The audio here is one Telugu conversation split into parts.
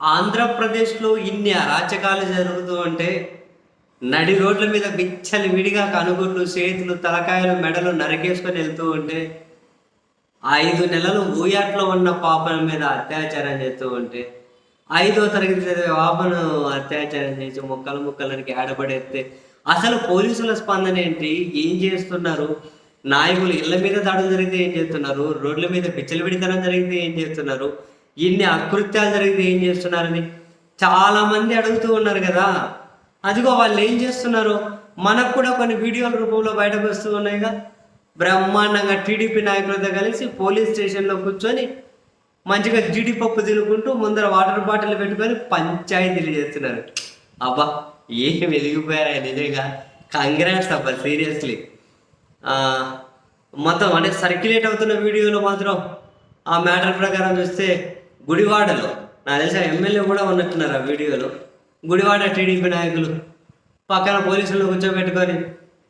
ఆంధ్రప్రదేశ్లో ఇన్ని అరాచకాలు జరుగుతూ ఉంటే నడి రోడ్ల మీద బిచ్చలు విడిగా కనుగొడ్లు చేతులు తలకాయలు మెడలు నరికేసుకొని వెళ్తూ ఉంటే ఐదు నెలలు ఊయాట్లో ఉన్న పాపల మీద అత్యాచారం చేస్తూ ఉంటే ఐదో తరగతి చదివే పాపను అత్యాచారం చేసి ముక్కలు ముక్కలనికి ఆడబడేస్తే అసలు పోలీసుల స్పందన ఏంటి? ఏం చేస్తున్నారు? నాయకులు ఇళ్ళ మీద దాడులు జరిగితే ఏం చేస్తున్నారు? రోడ్ల మీద పిచ్చలు విడితనం జరిగితే ఏం చేస్తున్నారు? ఇన్ని అకృత్యాలు జరిగితే ఏం చేస్తున్నారని చాలామంది అడుగుతూ ఉన్నారు కదా. అదిగో వాళ్ళు ఏం చేస్తున్నారు? మనకు కూడా కొన్ని వీడియోల రూపంలో బయటకు వస్తూ ఉన్నాయిగా. బ్రహ్మాండంగా టీడీపీ నాయకులతో కలిసి పోలీస్ స్టేషన్లో కూర్చొని మంచిగా జీడిపప్పు తినుకుంటూ ముందర వాటర్ బాటిల్ పెట్టుకొని పంచాయతీలు చేస్తున్నారు. అబ్బా ఏం వెలిగిపోయారా నిజంగా. కంగ్రాట్స్ అబ్బా సీరియస్లీ. మొత్తం అంటే సర్క్యులేట్ అవుతున్న వీడియోలో మాత్రం ఆ మ్యాటర్ ప్రకారం చూస్తే గుడివాడలో. నాకు తెలిసిన ఎమ్మెల్యే కూడా ఉన్నట్టున్నారు ఆ వీడియోలో. గుడివాడ టీడీపీ నాయకులు. పక్కన పోలీసులు కూర్చోబెట్టుకొని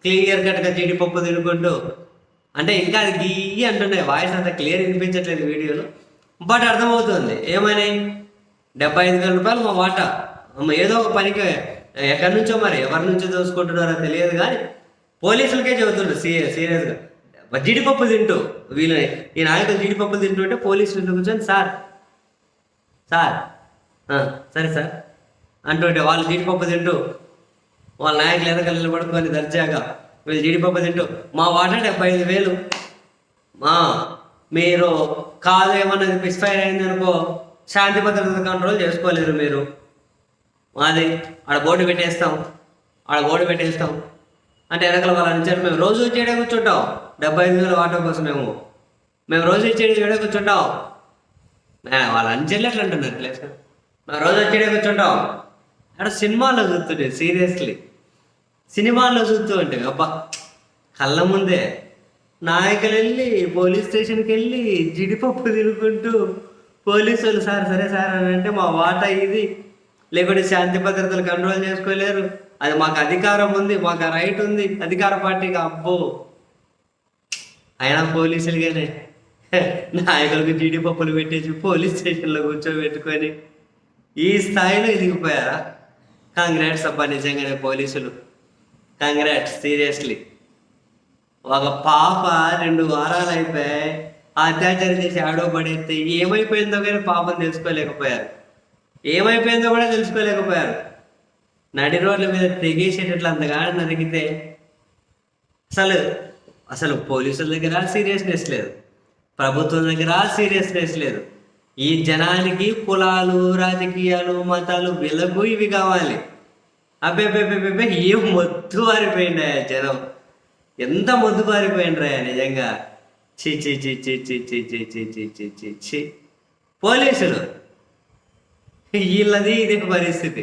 క్లియర్ కట్గా జీడిపప్పు తినుకుంటూ అంటే ఇంకా అది గీ అంటున్నాయి వాయిస్ అంత క్లియర్ వినిపించట్లేదు వీడియోలో. బట్ అర్థమవుతుంది ఏమని? డెబ్బై ఐదు వేల రూపాయలు మా వాటా. ఏదో ఒక పనికి ఎక్కడి నుంచో మరి ఎవరి నుంచో చూసుకుంటున్నారో తెలియదు కానీ పోలీసులకే చెబుతుండ్రు సీరియస్ సీరియస్గా. జీడిపప్పు తింటూ వీళ్ళని ఈ నాయకులు జీడిపప్పు తింటుంటే పోలీసులు కూర్చొని సార్ సార్ సరే సార్. అంటుంటే వాళ్ళు జీడిపప్పు తింటూ వాళ్ళ నాయకులు వెనకాల నిలబడుకొని దర్జాగా వీళ్ళు జీడిపప్పు తింటూ మా వాటా డెబ్బై ఐదు వేలు. మా మీరు కాదు ఏమన్నది మిస్ఫైర్ అయింది అనుకో శాంతి భద్రత కంట్రోల్ చేసుకోలేరు మీరు. మాది ఆడ బోర్డు పెట్టేస్తాం ఆడ బోర్డు పెట్టేస్తాం. అంటే వెనకల వాళ్ళు అనిచారు మేము రోజు వచ్చేడే కూర్చుంటాం. డెబ్బై ఐదు వేల ఆటో కోసం మేము. మేము రోజు ఇచ్చేది కూర్చుంటాం. వాళ్ళ అంచెల్లి ఎట్లా అంటున్నారు. ప్లేస్ రోజు వచ్చేడే కూర్చుంటాం. అక్కడ సినిమాలో చూస్తుంటే సీరియస్లీ. సినిమాల్లో చూస్తూ ఉంటే అబ్బా కళ్ళ ముందే నాయకులు వెళ్ళి పోలీస్ స్టేషన్కి వెళ్ళి జిడిపప్పు తినుకుంటూ పోలీసు వాళ్ళు సార్ సరే సార్ అని అంటే మా వాటా ఇది. లేకుంటే శాంతి భద్రతలు కంట్రోల్ చేసుకోలేరు. అది మాకు అధికారం ఉంది మాకు రైట్ ఉంది. అధికార పార్టీకి అబ్బో. అయినా పోలీసులుగానే నాయకులకు జీడిపప్పులు పెట్టేసి పోలీస్ స్టేషన్లో కూర్చోబెట్టుకొని ఈ స్థాయిలో ఎదిగిపోయారా కాంగ్రాట్స్ అబ్బా నిజంగానే పోలీసులు. కాంగ్రాట్స్ సీరియస్లీ ఒక పాప రెండు వారాలు అయిపోయాయి. అత్యాచారం చేసి ఆడో పడేస్తే ఏమైపోయిందో కానీ పాపం తెలుసుకోలేకపోయారు. ఏమైపోయిందో కూడా తెలుసుకోలేకపోయారు. నడి రోడ్ల మీద తెగేసేటట్లు అంతగా నరికితే అసలు అసలు పోలీసుల దగ్గర సీరియస్నెస్ లేదు. ప్రభుత్వం దగ్గర సీరియస్నెస్ లేదు ఈ జనానికి కులాలు రాజకీయాలు మతాలు వీళ్ళకు ఇవి కావాలి అబ్బే అబ్బే ఏం మొద్దు పారిపోయింది జనం ఎంత మొద్దు పారిపోయిండ్రా నిజంగా చి చి చి చి చి చి చి చి చి చి చి చి పోలీసులు వీళ్ళది ఇదే పరిస్థితి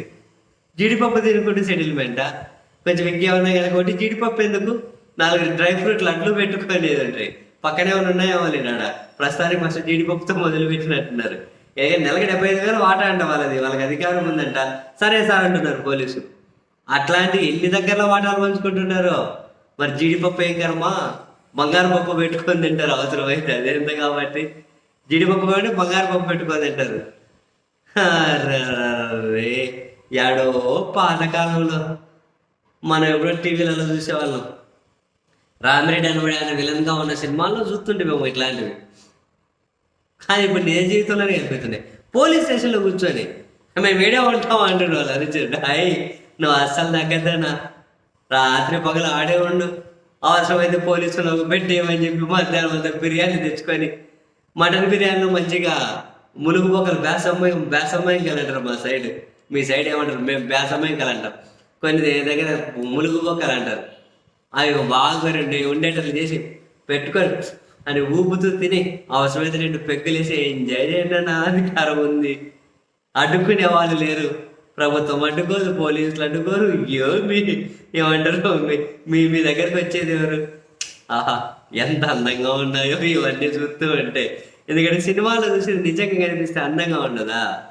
జీడిపప్పు తినుకుంటే సెటిల్మెంటా కొంచెం ఇంకేమన్నా కనుక ఒకటి జీడిపప్పు ఎందుకు నాలుగు డ్రై ఫ్రూట్లు అడ్లు పెట్టుకోలేదండి పక్కనే ఉన్నాయో ఉన్నాయేమో లేనాడ ప్రస్తుతానికి ఫస్ట్ జీడిపప్పుతో మొదలు పెట్టినట్టున్నారు ఏ నెలకి డెబ్బై ఐదు వేలు వాటా అంట వాళ్ళది వాళ్ళకి అధికారం ఉందంట. సరే సార్ అంటున్నారు పోలీసు. అట్లాంటి ఎన్ని దగ్గరలో వాటాలు పంచుకుంటున్నారు? మరి జీడిపప్పు ఏం కర్మా? బంగారు పప్పు పెట్టుకొని తింటారు అవసరమైతే అదేంత కాబట్టి? జీడిపప్పు కాబట్టి బంగారు పప్పు పెట్టుకొని తింటారు. అర్రర్రర్రే. యాడో పాతకాలంలో మనం ఎప్పుడో టీవీలలో చూసేవాళ్ళం. రామిరెడ్డి అనబడి ఆయన విలన్గా ఉన్న సినిమాల్లో చూస్తుంటే మేము ఇట్లాంటివి. కానీ ఇప్పుడు నేను జీవితంలోనే వెళ్ళిపోతున్నాయి పోలీస్ స్టేషన్లో కూర్చొని మేము వేడే ఉంటాం అంటున్నాడు వాళ్ళు అరిచాడు హాయ్ నువ్వు అస్సలు తగ్గద్దనా రాత్రి పగలు ఆడే ఉండు. అవసరమైతే పోలీసులు పెట్టేయమని చెప్పి మధ్యాహ్నం అంతా బిర్యానీ తెచ్చుకొని మటన్ బిర్యానీలో మంచిగా ములుగు పొక్కలు బేసమ్మాయి బేసమ్మాయికలు కలంటారు మా సైడ్. మీ సైడ్ ఏమంటారు? మేము బేసమ్మాయికలు కలంటాం. కొన్ని దగ్గర ములుగు పొక్కలు అంటారు. అవి బాగా రెండు ఉండేటట్లు చేసి పెట్టుకొని. అని ఊపుతూ తిని అవసరమైతే రెండు పెగ్గులేసి ఎంజాయ్ చేయండి అన్న అధికారం ఉంది. అడ్డుకునే వాళ్ళు లేరు. ప్రభుత్వం అడ్డుకోదు పోలీసులు అడ్డుకోరు. అయ్యో మీ ఏమంటారు? మీ- మీ మీ వచ్చేది ఎవరు? ఆహా ఎంత అందంగా ఉన్నాయో ఇవన్నీ చూస్తూ ఉంటే. ఎందుకంటే సినిమాలో చూసి నిజంగా కనిపిస్తే అందంగా ఉండదా?